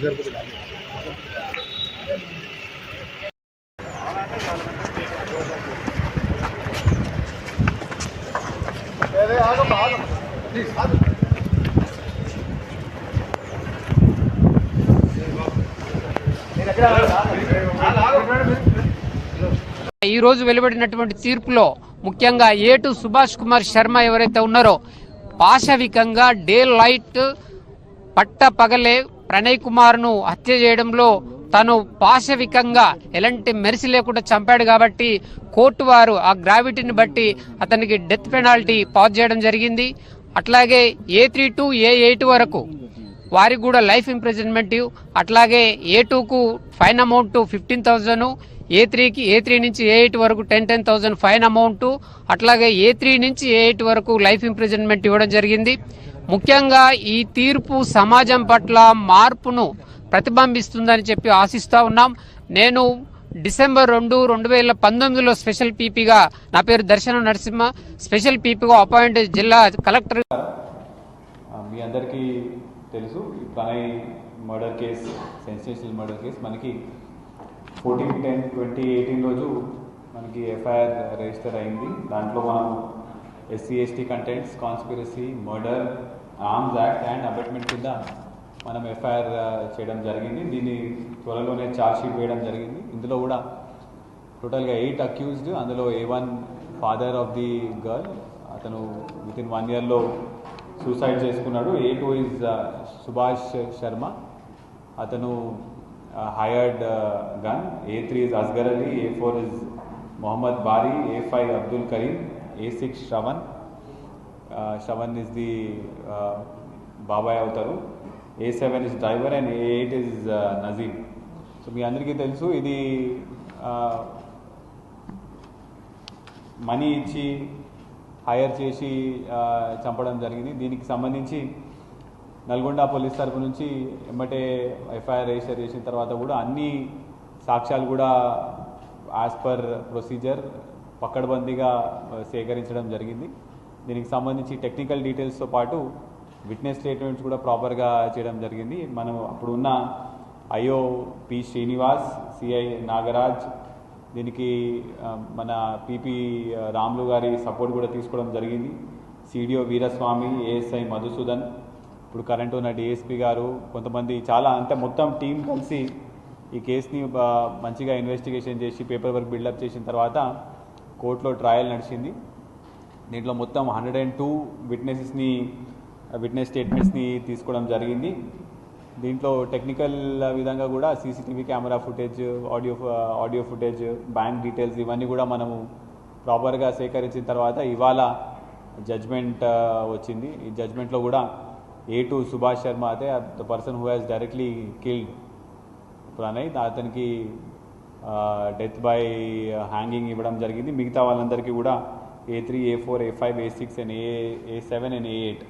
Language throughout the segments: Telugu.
ఈ రోజు వెలువడినటువంటి తీర్పులో ముఖ్యంగా ఏటు సుభాష్ కుమార్ శర్మ ఎవరైతే ఉన్నారో పాశవికంగా డే లైట్ పట్ట పగలే ప్రణయ్ కుమార్ను హత్య చేయడంలో తను పాశవికంగా ఎలాంటి మెరిసి లేకుండా చంపాడు కాబట్టి కోర్టు వారు ఆ గ్రావిటీని బట్టి అతనికి డెత్ పెనాల్టీ పాస్ చేయడం జరిగింది. అట్లాగే A three to A eight వరకు వారికి కూడా లైఫ్ ఇంప్రిజన్మెంట్ అట్లాగే A టూకు fine amount fifteen thousand A త్రీకి ఏ త్రీ నుంచి ఏ ఎయిట్ వరకు ten ten thousand fine amount అట్లాగే ఏ త్రీ నుంచి ఏ ఎయిట్ వరకు లైఫ్ ఇంప్రిజన్మెంట్ ఇవ్వడం జరిగింది. ముఖ్యంగా ఈ తీర్పు సమాజం పట్ల మార్పును ప్రతిబింబిస్తుందని చెప్పి ఆశిస్తూ ఉన్నాం. నేను డిసెంబర్ రెండు రెండు వేల పంతొమ్మిదిలో స్పెషల్ పీపీగా నా పేరు దర్శనం నరసింహ. స్పెషల్ పీపీగా అపాయింట్ జిల్లా కలెక్టర్ మీ అందరికీ తెలుసు ఈ Pranay murder case sensational murder case మనకి ఫోర్టీన్ టెన్ ట్వంటీ ఎయిటీన్ రోజు మనకి ఎఫ్ఐఆర్ రిజిస్టర్ అయింది. దాంట్లో మనం SC ST contents conspiracy murder arms act and abetment కింద మనం ఎఫ్ఐఆర్ చేయడం జరిగింది. దీన్ని త్వరలోనే ఛార్జ్ షీట్ వేయడం జరిగింది. ఇందులో కూడా టోటల్గా ఎయిట్ అక్యూజ్డ్ అందులో A one father of the girl అతను విత్ ఇన్ వన్ ఇయర్లో సూసైడ్ చేసుకున్నాడు. A two is Subhash Sharma. అతను hired gun A three is Asghar Ali A four is Mohammed Bari A five Abdul Karim A six Shravan Shravan is the బాబాయ్ అవుతారు A seven is driver and A eight is Nazim so మీ అందరికీ తెలుసు ఇది uh, మనీ ఇచ్చి హైర్ చేసి uh, చంపడం జరిగింది. దీనికి సంబంధించి నల్గొండ పోలీస్ తరపు నుంచి ఎమ్మటే ఎఫ్ఐఆర్ రిజిస్టర్ చేసిన తర్వాత కూడా అన్ని సాక్ష్యాలు కూడా యాజ్ పర్ ప్రొసీజర్ పక్కడబందీగా సేకరించడం జరిగింది. దీనికి సంబంధించి టెక్నికల్ డీటెయిల్స్తో పాటు విట్నెస్ స్టేట్మెంట్స్ కూడా ప్రాపర్గా చేయడం జరిగింది. మనం అప్పుడు ఉన్న IO P Srinivas CI Nagaraj దీనికి మన పిపి రాములు గారి సపోర్ట్ కూడా తీసుకోవడం జరిగింది. సిడిఓ వీరస్వామి ఏఎస్ఐ మధుసూదన్ ఇప్పుడు కరెంట్ ఉన్న డిఎస్పి గారు కొంతమంది చాలా అంటే మొత్తం టీం కలిసి ఈ కేసుని మంచిగా ఇన్వెస్టిగేషన్ చేసి పేపర్ వర్క్ బిల్డప్ చేసిన తర్వాత కోర్టులో ట్రయల్ నడిచింది. దీంట్లో మొత్తం హండ్రెడ్ అండ్ టూ విట్నెసెస్ని విట్నెస్ స్టేట్మెంట్స్ని తీసుకోవడం జరిగింది. దీంట్లో టెక్నికల్ విధంగా కూడా CCTV camera footage audio audio footage bank details ఇవన్నీ కూడా మనము ప్రాపర్గా సేకరించిన తర్వాత ఇవాళ జడ్జ్మెంట్ uh, వచ్చింది. ఈ జడ్జ్మెంట్లో కూడా ఏ టు సుభాష్ శర్మ అయితే the person who has directly killed Pranay అతనికి డెత్ బై హ్యాంగింగ్ ఇవ్వడం జరిగింది. మిగతా వాళ్ళందరికీ కూడా A three A four A five A six and A A seven and A eight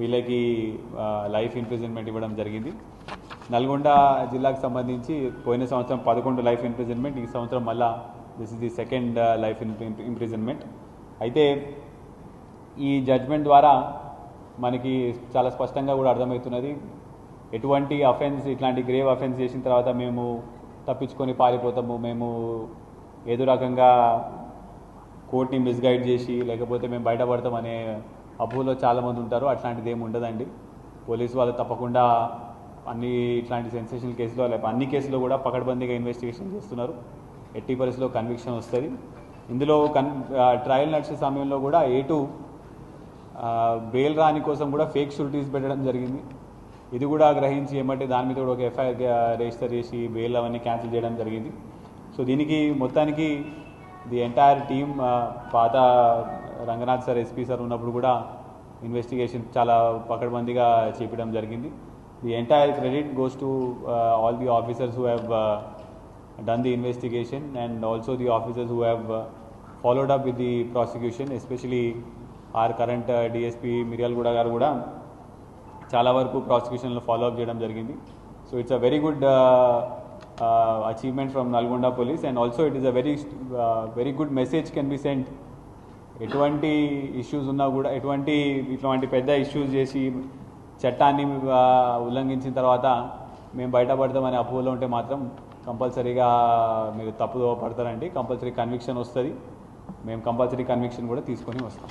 వీళ్ళకి లైఫ్ ఇంప్రిజన్మెంట్ ఇవ్వడం జరిగింది. నల్గొండ జిల్లాకు సంబంధించి పోయిన సంవత్సరం పదకొండు లైఫ్ ఇంప్రిజన్మెంట్ ఈ సంవత్సరం మళ్ళా this is the second life imprisonment అయితే ఈ జడ్జ్మెంట్ ద్వారా మనకి చాలా స్పష్టంగా కూడా అర్థమవుతున్నది. ఎటువంటి అఫెన్స్ ఇట్లాంటి గ్రేవ్ అఫెన్స్ చేసిన తర్వాత మేము తప్పించుకొని పారిపోతాము. మేము ఏదో రకంగా కోర్టుని మిస్గైడ్ చేసి లేకపోతే మేము బయటపడతాం అనే అపోలో చాలామంది ఉంటారు. అట్లాంటిది ఏమి ఉండదండి. పోలీసు వాళ్ళు తప్పకుండా అన్ని ఇట్లాంటి సెన్సేషనల్ కేసులో లేకపోతే అన్ని కేసులో కూడా పకడ్బందీగా ఇన్వెస్టిగేషన్ చేస్తున్నారు. ఎట్టి పరిస్థితిలో కన్విక్షన్ వస్తుంది. ఇందులో కన్ ట్రయల్ నడిచే సమయంలో కూడా ఏటు టూ బెయిల్ రాని కోసం కూడా ఫేక్ షూరిటీస్ పెట్టడం జరిగింది. ఇది కూడా గ్రహించి ఏమంటే దాని మీద కూడా ఒక ఎఫ్ఐఆర్ రిజిస్టర్ చేసి బెయిల్ అవన్నీ క్యాన్సిల్ చేయడం జరిగింది. సో దీనికి మొత్తానికి ది ఎంటైర్ టీమ్ పాత రంగనాథ్ సార్ ఎస్పీ సార్ ఉన్నప్పుడు కూడా ఇన్వెస్టిగేషన్ చాలా పకడ్బందీగా చేపడం జరిగింది. The entire credit goes to all the officers who have done the investigation and also the officers who have followed up with the prosecution especially our current DSP uh, Miryalaguda garu కూడా చాలా వరకు ప్రాసిక్యూషన్లో ఫాలో అప్ చేయడం జరిగింది. So it's a very good achievement from Nalgonda police and also it is a very very good message can be sent ఎటువంటి ఇష్యూస్ ఉన్నా కూడా ఎటువంటి ఇట్లాంటి పెద్ద ఇష్యూస్ చేసి చట్టాన్ని ఉల్లంఘించిన తర్వాత మేము బయటపడతామనే అపోహలో ఉంటే మాత్రం కంపల్సరీగా మీరు తప్పుదో పడతారండి. కంపల్సరీ కన్విక్షన్ వస్తుంది. మేము కంపల్సరీ కన్విక్షన్ కూడా తీసుకొని వస్తాం.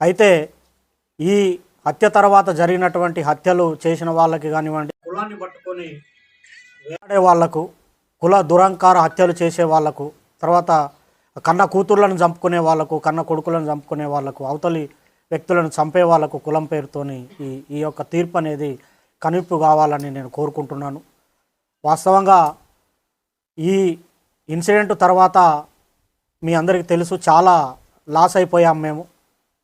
అయితే ఈ హత్య తర్వాత జరిగినటువంటి హత్యలు చేసిన వాళ్ళకి కానివ్వండి కులాన్ని పట్టుకొని వేలాడే వాళ్ళకు కుల దురంకార హత్యలు చేసే వాళ్ళకు తర్వాత కన్న కూతుర్లను చంపుకునే వాళ్ళకు కన్న కొడుకులను చంపుకునే వాళ్ళకు అవతలి వ్యక్తులను చంపే వాళ్ళకు కులం పేరుతోని ఈ ఈ యొక్క తీర్పు అనేది కనువిప్పు కావాలని నేను కోరుకుంటున్నాను. వాస్తవంగా ఈ ఇన్సిడెంట్ తర్వాత మీ అందరికీ తెలుసు చాలా లాస్ అయిపోయాం మేము.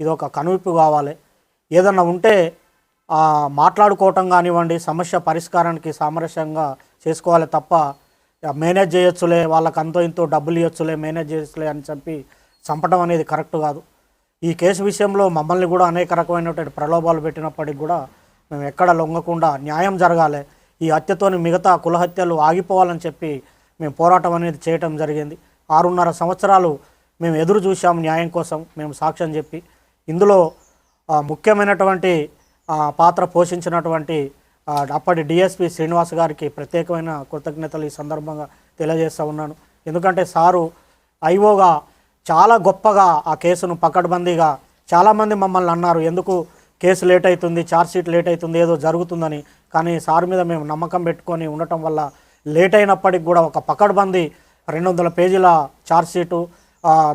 ఇది ఒక కనువిప్పు కావాలి. ఏదన్నా ఉంటే మాట్లాడుకోవటం కానివ్వండి సమస్య పరిష్కారానికి సామరస్యంగా చేసుకోవాలి తప్ప మేనేజ్ చేయొచ్చులే వాళ్ళకి అంతో ఇంతో డబ్బులు ఇవ్వచ్చులే మేనేజ్ చేయొచ్చులే అని చెప్పి చంపడం అనేది కరెక్ట్ కాదు. ఈ కేసు విషయంలో మమ్మల్ని కూడా అనేక రకమైనటువంటి ప్రలోభాలు పెట్టినప్పటికి కూడా మేము ఎక్కడ లొంగకుండా న్యాయం జరగాలి. ఈ హత్యతోని మిగతా కులహత్యలు ఆగిపోవాలని చెప్పి మేము పోరాటం అనేది చేయటం జరిగింది. ఆరున్నర సంవత్సరాలు మేము ఎదురు చూసాం న్యాయం కోసం మేము సాక్ష్యం చెప్పి ఇందులో ముఖ్యమైనటువంటి పాత్ర పోషించినటువంటి అప్పటి డిఎస్పి శ్రీనివాస్ గారికి ప్రత్యేకమైన కృతజ్ఞతలు ఈ సందర్భంగా తెలియజేస్తూ ఉన్నాను. ఎందుకంటే సారు ఐఓగా చాలా గొప్పగా ఆ కేసును పకడ్బందీగా చాలామంది మమ్మల్ని అన్నారు ఎందుకు కేసు లేట్ అవుతుంది ఛార్జ్ షీట్ లేట్ అవుతుంది ఏదో జరుగుతుందని. కానీ సార్ మీద మేము నమ్మకం పెట్టుకొని ఉండటం వల్ల లేట్ అయినప్పటికి కూడా ఒక పకడ్బందీ రెండు వందల పేజీల ఛార్జ్ షీటు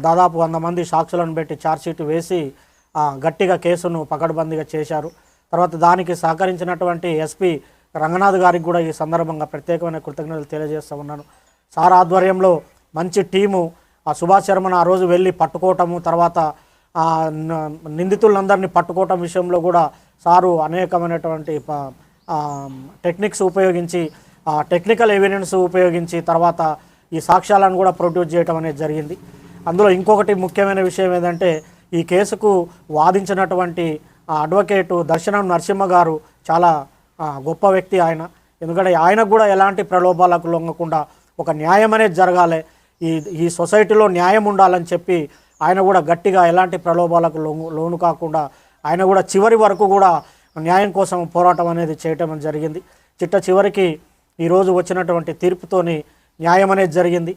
దాదాపు వంద మంది సాక్షులను పెట్టి ఛార్జ్ షీట్ వేసి గట్టిగా కేసును పకడ్బందీగా చేశారు. తర్వాత దానికి సహకరించినటువంటి ఎస్పీ రంగనాథ్ గారికి కూడా ఈ సందర్భంగా ప్రత్యేకమైన కృతజ్ఞతలు తెలియజేస్తూ ఉన్నాను. సార్ ఆధ్వర్యంలో మంచి టీము ఆ సుభాష్ శర్మను ఆ రోజు వెళ్ళి పట్టుకోవటము తర్వాత నిందితులందరినీ పట్టుకోవటం విషయంలో కూడా సారు అనేకమైనటువంటి టెక్నిక్స్ ఉపయోగించి ఆ టెక్నికల్ ఎవిడెన్స్ ఉపయోగించి తర్వాత ఈ సాక్ష్యాలను కూడా ప్రొడ్యూస్ చేయడం అనేది జరిగింది. అందులో ఇంకొకటి ముఖ్యమైన విషయం ఏంటంటే ఈ కేసుకు వాదించినటువంటి అడ్వకేటు దర్శనం నరసింహ గారు చాలా గొప్ప వ్యక్తి ఆయన. ఎందుకంటే ఆయనకు కూడా ఎలాంటి ప్రలోభాలకు లొంగకుండా ఒక న్యాయం అనేది జరగాలి. ఈ ఈ సొసైటీలో న్యాయం ఉండాలని చెప్పి ఆయన కూడా గట్టిగా ఎలాంటి ప్రలోభాలకు లొంగు లోను కాకుండా ఆయన కూడా చివరి వరకు కూడా న్యాయం కోసం పోరాటం అనేది చేయటం జరిగింది. చిట్ట చివరికి ఈరోజు వచ్చినటువంటి తీర్పుతోని న్యాయం అనేది జరిగింది.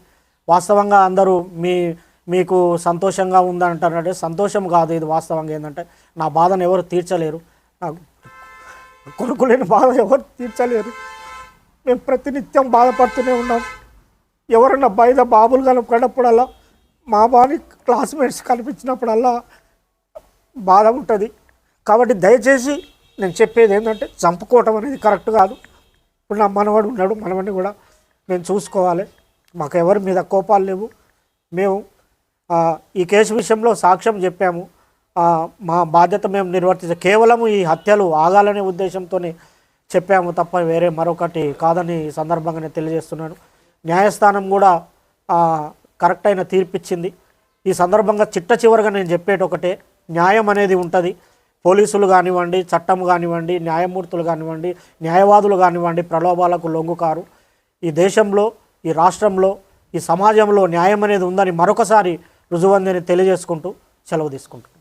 వాస్తవంగా అందరూ మీ మీకు సంతోషంగా ఉందంటారంటే సంతోషం కాదు ఇది వాస్తవంగా ఏంటంటే నా బాధను ఎవరు తీర్చలేరు. నాకు కొడుకు లేని బాధ ఎవరు తీర్చలేరు. మేము ప్రతినిత్యం బాధపడుతూనే ఉన్నాం. ఎవరన్నా బయట బాబులు కనుక్కున్నప్పుడల్లా మా బాని క్లాస్మేట్స్ కనిపించినప్పుడల్లా బాధ ఉంటుంది. కాబట్టి దయచేసి నేను చెప్పేది ఏంటంటే చంపుకోవటం అనేది కరెక్ట్ కాదు. ఇప్పుడు నా మనవాడు ఉన్నాడు మనవాడిని కూడా మేము చూసుకోవాలి. మాకు ఎవరి మీద కోపాలు లేవు. మేము ఈ కేసు విషయంలో సాక్ష్యం చెప్పాము. మా బాధ్యత మేము నిర్వర్తించే కేవలం ఈ హత్యలు ఆగాలనే ఉద్దేశంతోనే చెప్పాము తప్ప వేరే మరొకటి కాదని ఈ సందర్భంగా నేను తెలియజేస్తున్నాను. న్యాయస్థానం కూడా కరెక్ట్ అయిన తీర్పిచ్చింది. ఈ సందర్భంగా చిట్ట చివరిగా నేను చెప్పేటి ఒకటే న్యాయం అనేది ఉంటుంది. పోలీసులు కానివ్వండి చట్టం కానివ్వండి న్యాయమూర్తులు కానివ్వండి న్యాయవాదులు కానివ్వండి ప్రలోభాలకు లొంగుకారు. ఈ దేశంలో ఈ రాష్ట్రంలో ఈ సమాజంలో న్యాయం అనేది ఉందని మరొకసారి రుజువందని తెలియజేసుకుంటూ సెలవు తీసుకుంటాం